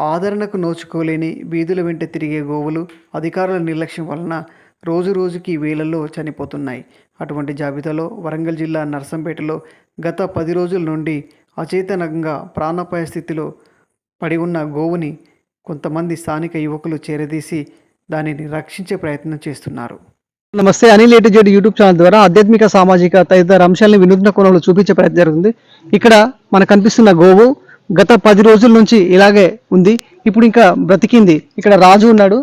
ఆదరణకు నోచుకోలేని వీధుల వెంట తిరిగే గోవులు అధికారుల నిర్లక్ష్యం వలన రోజు రోజుకి వేలల్లో చనిపోతున్నాయి. అటువంటి జాబితాలో వరంగల్ జిల్లా నర్సంపేటలో గత పది రోజుల నుండి అచేతనంగా ప్రాణాపాయ స్థితిలో పడి ఉన్న గోవుని కొంతమంది స్థానిక యువకులు చేరదీసి దానిని రక్షించే ప్రయత్నం చేస్తున్నారు. నమస్తే Anil A to Z YouTube channel ద్వారా ఆధ్యాత్మిక సామాజిక తదితర అంశాలను వినూత్న కోణంలో చూపించే ప్రయత్నం జరుగుతుంది. ఇక్కడ మనకు కనిపిస్తున్న గోవు గత పది రోజుల నుంచి ఇలాగే ఉంది. ఇప్పుడు ఇంకా బ్రతికింది. ఇక్కడ రాజు ఉన్నాడు.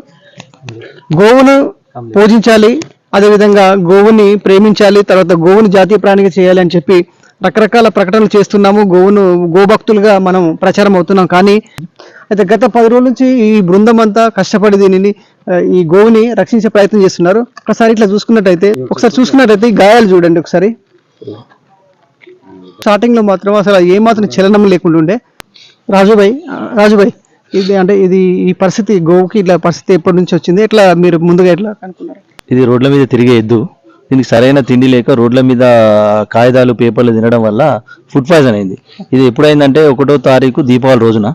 గోవును పూజించాలి. అదేవిధంగా గోవుని ప్రేమించాలి. తర్వాత గోవుని జాతీయ ప్రాణిగా చేయాలి అని చెప్పి రకరకాల ప్రకటనలు చేస్తున్నాము. గోవును గోభక్తులుగా మనం ప్రచారం అవుతున్నాం. కానీ అయితే గత పది రోజుల నుంచి ఈ బృందం అంతా కష్టపడి దీనిని ఈ గోవుని రక్షించే ప్రయత్నం చేస్తున్నారు. ఒకసారి ఇట్లా చూసుకున్నట్టయితే ఒకసారి చూసుకున్నట్టయితే గాయాలు చూడండి ఒకసారి. స్టార్టింగ్లో మాత్రం అసలు ఏ మాత్రం చలనం లేకుండా ఉండే. రాజుభాయ్ రాజుభాయ్ ఇది అంటే ఇది ఈ పరిస్థితి గోవుకి ఇట్లా పరిస్థితి ఎప్పటి నుంచి వచ్చింది? ఎట్లా మీరు ముందుగా ఎట్లా అనుకున్నారు ఇది రోడ్ల మీద తిరిగే ఎద్దు. దీనికి సరైన తిండి లేక రోడ్ల మీద కాగితాలు పేపర్లు తినడం వల్ల ఫుడ్ పాయిజన్ అయింది. ఇది ఎప్పుడైందంటే ఒకటో తారీఖు దీపావళి రోజున.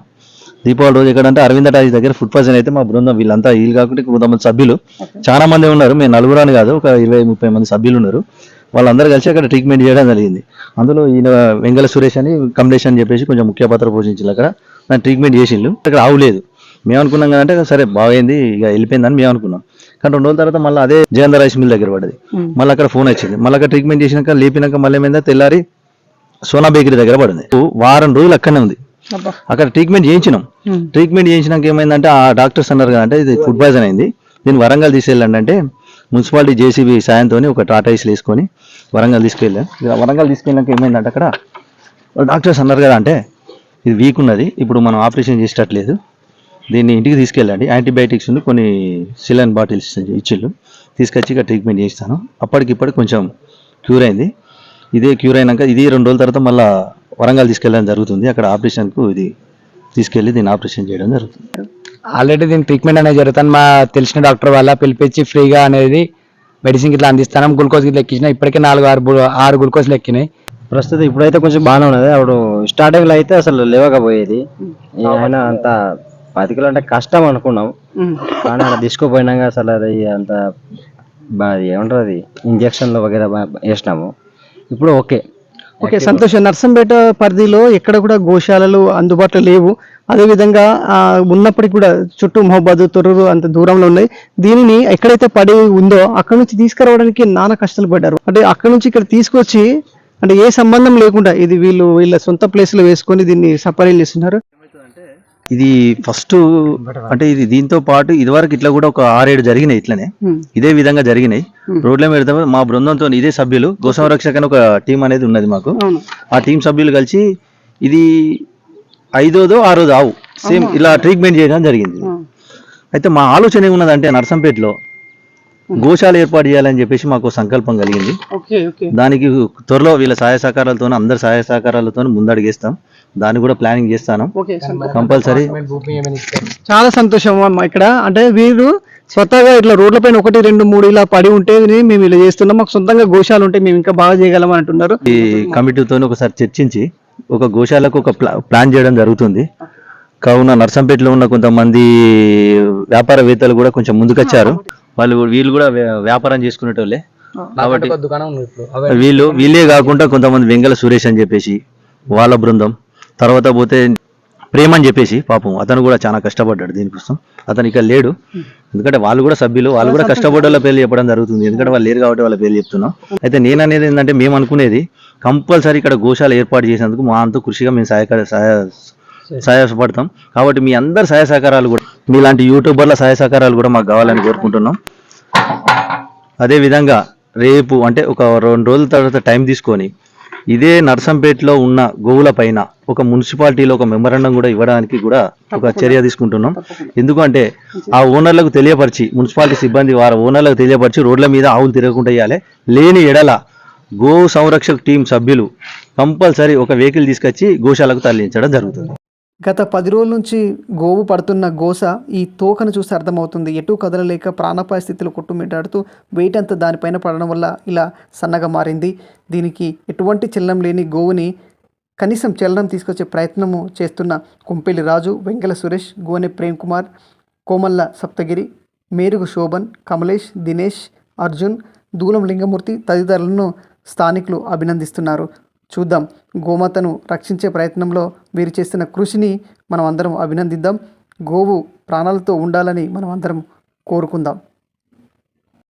దీపావళి రోజు ఎక్కడంటే అరవింద టాజీ దగ్గర ఫుడ్ పాయిజన్ అయితే మా బృందం వీళ్ళంతా వీళ్ళు కాకుండా కొంతమంది సభ్యులు. చాలా మంది ఉన్నారు. మేము నలుగురు అని కాదు ఒక ఇరవై ముప్పై మంది సభ్యులు ఉన్నారు. వాళ్ళందరూ కలిసి అక్కడ ట్రీట్మెంట్ చేయడం జరిగింది. అందులో ఈయన వెంగళ సురేష్ అని కమలేష్ అని చెప్పేసి కొంచెం ముఖ్య పాత్ర పోషించారు అక్కడ. దాన్ని ట్రీట్మెంట్ చేసిండు. అక్కడ ఆవు లేదు. మేము అనుకున్నాం కదంటే సరే బాగైంది ఇక వెళ్ళిపోయిందని మేము అనుకున్నాం కానీ రెండు రోజుల తర్వాత మళ్ళీ అదే జయంత రైస్ మిల్ దగ్గర పడ్డది. మళ్ళీ అక్కడ ఫోన్ వచ్చింది. మళ్ళీ అక్కడ ట్రీట్మెంట్ చేసినాక లేపినాక మళ్ళీ ఏమైందా? తెల్లారి సోనా బేకరీ దగ్గర పడింది. వారం రోజులు అక్కడనే ఉంది. అక్కడ ట్రీట్మెంట్ చేయించినాం. ట్రీట్మెంట్ చేయించినాక ఏమైందంటే ఆ డాక్టర్స్ అన్నారు కదంటే ఇది ఫుడ్ పాయిజన్ అయింది. దీన్ని వరంగల్ తీసుకెళ్ళండి అంటే మున్సిపాలిటీ జేసీబీ సాయంతో ఒక టాటాయిస్ వేసుకొని వరంగల్ తీసుకెళ్ళాం ఇలా వరంగల్ తీసుకెళ్ళాక ఏమైందంటే అక్కడ డాక్టర్స్ అన్నారు కదా అంటే ఇది వీక్ ఉన్నది ఇప్పుడు మనం ఆపరేషన్ చేసేటట్లేదు. దీన్ని ఇంటికి తీసుకెళ్ళండి. యాంటీబయాటిక్స్ ఉంది కొన్ని సిలన్ బాటిల్స్ ఇచ్చిళ్ళు. తీసుకొచ్చి ఇక ట్రీట్మెంట్ చేస్తాను. అప్పటికిప్పటికి కొంచెం క్యూర్ అయింది. ఇదే క్యూర్ అయినాక ఇది రెండు రోజుల తర్వాత మళ్ళీ వరంగల్ తీసుకెళ్ళడం జరుగుతుంది. అక్కడ ఆపరేషన్కు ఇది తీసుకెళ్ళి దీన్ని ఆపరేషన్ చేయడం జరుగుతుంది. ఆల్రెడీ దీని ట్రీట్మెంట్ అనేది జరుగుతుంది. మా తెలిసిన డాక్టర్ వల్ల పిలిపించి ఫ్రీగా అనేది మెడిసిన్ ఇట్లా అందిస్తాను గ్లూకోజ్ ఇట్లా ఎక్కించిన ఇప్పటికే నాలుగు ఆరు ఆరు గ్లూకోజ్లు ఎక్కినాయి. ప్రస్తుతం ఇప్పుడైతే కొంచెం బాగానే ఉన్నది. అప్పుడు స్టార్టింగ్లో అయితే అసలు లేవకపోయేది. ఆయన అంత పది కిలో అంటే కష్టం అనుకున్నాం. కానీ అలా తీసుకుపోయినాక అసలు అది అంత బా- ఏమంటారు అది? ఇంజక్షన్లు వగేరా వేసినాము. ఇప్పుడు ఓకే. ఓకే సంతోషం నర్సంపేట పరిధిలో ఎక్కడ కూడా గోశాలలు అందుబాటులో లేవు. అదేవిధంగా ఉన్నప్పటికీ కూడా చుట్టూ మహబాద్ తొర్రూరు అంత దూరంలో ఉన్నాయి. దీనిని ఎక్కడైతే పడి ఉందో అక్కడ నుంచి తీసుకురావడానికి నానా కష్టాలు పడ్డారు. అంటే అక్కడ నుంచి ఇక్కడ తీసుకొచ్చి అంటే ఏ సంబంధం లేకుండా ఇది వీళ్ళు వీళ్ళ సొంత ప్లేస్లో వేసుకొని దీన్ని సపరేట్ చేస్తున్నారు. ఇది ఫస్ట్ అంటే ఇది దీంతో పాటు ఇదివరకు ఇట్లా కూడా ఒక ఆరేడు జరిగినాయి ఇట్లనే. ఇదే విధంగా జరిగినాయి. రోడ్ల మీద పెడితే మా బృందంతో ఇదే సభ్యులు గో సంరక్షక అని ఒక టీం అనేది ఉన్నది మాకు. అవును. ఆ టీం సభ్యులు కలిసి ఇది ఐదోదో ఆరోదో ఆవు సేమ్ ఇలా ట్రీట్మెంట్ చేయడం జరిగింది. అయితే మా ఆలోచన ఏమున్నదంటే నర్సంపేటలో గోశాల ఏర్పాటు చేయాలని చెప్పేసి మాకు సంకల్పం కలిగింది. Okay okay. దానికి త్వరలో వీళ్ళ సహాయ సహకారాలతో అందరి సహాయ సహకారాలతో ముందడుగేస్తాం. దాన్ని కూడా ప్లానింగ్ చేస్తాను. ఓకే కంపల్సరీ చాలా సంతోషం అమ్మ ఇక్కడ. అంటే వీరు స్వతహాగా ఇట్లా రోడ్లపైన ఒకటి రెండు మూడు ఇలా పడి ఉంటే మేము ఇలా చేస్తున్నాం. మాకు సొంతంగా గోశాలు ఉంటే మేము ఇంకా బాగా చేయగలం అంటున్నారు. ఈ కమిటీతో ఒకసారి చర్చించి ఒక గోశాలకు ఒక ప్లా- ప్లాన్ చేయడం జరుగుతుంది. కావున నర్సంపేటలో ఉన్న కొంతమంది వ్యాపారవేత్తలు కూడా కొంచెం ముందుకొచ్చారు. వాళ్ళు వీళ్ళు కూడా వ్యా- వ్యాపారం చేసుకునేటోళ్ళే. కాబట్టి దుకాణం ఉంది ఇప్పుడు. వీళ్ళు వీళ్ళే కాకుండా కొంతమంది వెంగళ సురేష్ అని చెప్పేసి వాళ్ళ బృందం. తర్వాత పోతే ప్రేమ అని చెప్పేసి పాపం. అతను కూడా చాలా కష్టపడ్డాడు దీనికోసం. అతను ఇక్కడ లేడు. ఎందుకంటే వాళ్ళు కూడా సభ్యులు వాళ్ళు కూడా కష్టపడ్డ వాళ్ళ పేర్లు చెప్పడం జరుగుతుంది. ఎందుకంటే వాళ్ళు లేరు కాబట్టి వాళ్ళ పేర్లు చెప్తున్నాం. అయితే నేను అనేది ఏంటంటే మేము అనుకునేది కంపల్సరీ ఇక్కడ గోశాల ఏర్పాటు చేసేందుకు మా అంతా కృషిగా మేము సహాయక సహాయ సహాయపడతాం. కాబట్టి మీ అందరి సహాయ సహకారాలు కూడా మీలాంటి యూట్యూబర్ల సహాయ సహకారాలు కూడా మాకు కావాలని కోరుకుంటున్నాం. అదే విధంగా రేపు అంటే ఒక రెండు రోజుల తర్వాత టైం తీసుకొని ఇదే నర్సంపేటలో ఉన్న గోవుల పైన ఒక మున్సిపాలిటీలో ఒక మెమరాండం కూడా ఇవ్వడానికి కూడా ఒక చర్య తీసుకుంటున్నాం. ఎందుకంటే ఆ ఓనర్లకు తెలియపరిచి మున్సిపాలిటీ సిబ్బంది వారి ఓనర్లకు తెలియపరిచి రోడ్ల మీద ఆవులు తిరగకుండా ఇవ్వాలి లేని ఎడల గో సంరక్షక టీం సభ్యులు కంపల్సరీ ఒక వెహికల్ తీసుకొచ్చి గోశాలకు తరలించడం జరుగుతుంది. గత పది రోజుల నుంచి గోవు పడుతున్న గోస ఈ తోకను చూసి అర్థమవుతుంది. ఎటు కదలలేక ప్రాణపాయ స్థితిలో కొట్టుమిట్టాడుతూ వెయిట్ అంతా దానిపైన పడడం వల్ల ఇలా సన్నగా మారింది. దీనికి ఎటువంటి చలనం లేని గోవుని కనీసం చలనం తీసుకొచ్చే ప్రయత్నము చేస్తున్న కుంపెల్లి రాజు వెంకల సురేష్ గోనె ప్రేమ్ కుమార్ కోమల్ల సప్తగిరి మేరుగు శోభన్ కమలేష్ దినేష్ అర్జున్ దూలం లింగమూర్తి తదితరులను స్థానికులు అభినందిస్తున్నారు. చూద్దాం. గోమాతను రక్షించే ప్రయత్నంలో వీరు చేస్తున్న కృషిని మనం అందరం అభినందిద్దాం. గోవు ప్రాణాలతో ఉండాలని మనం అందరం కోరుకుందాం.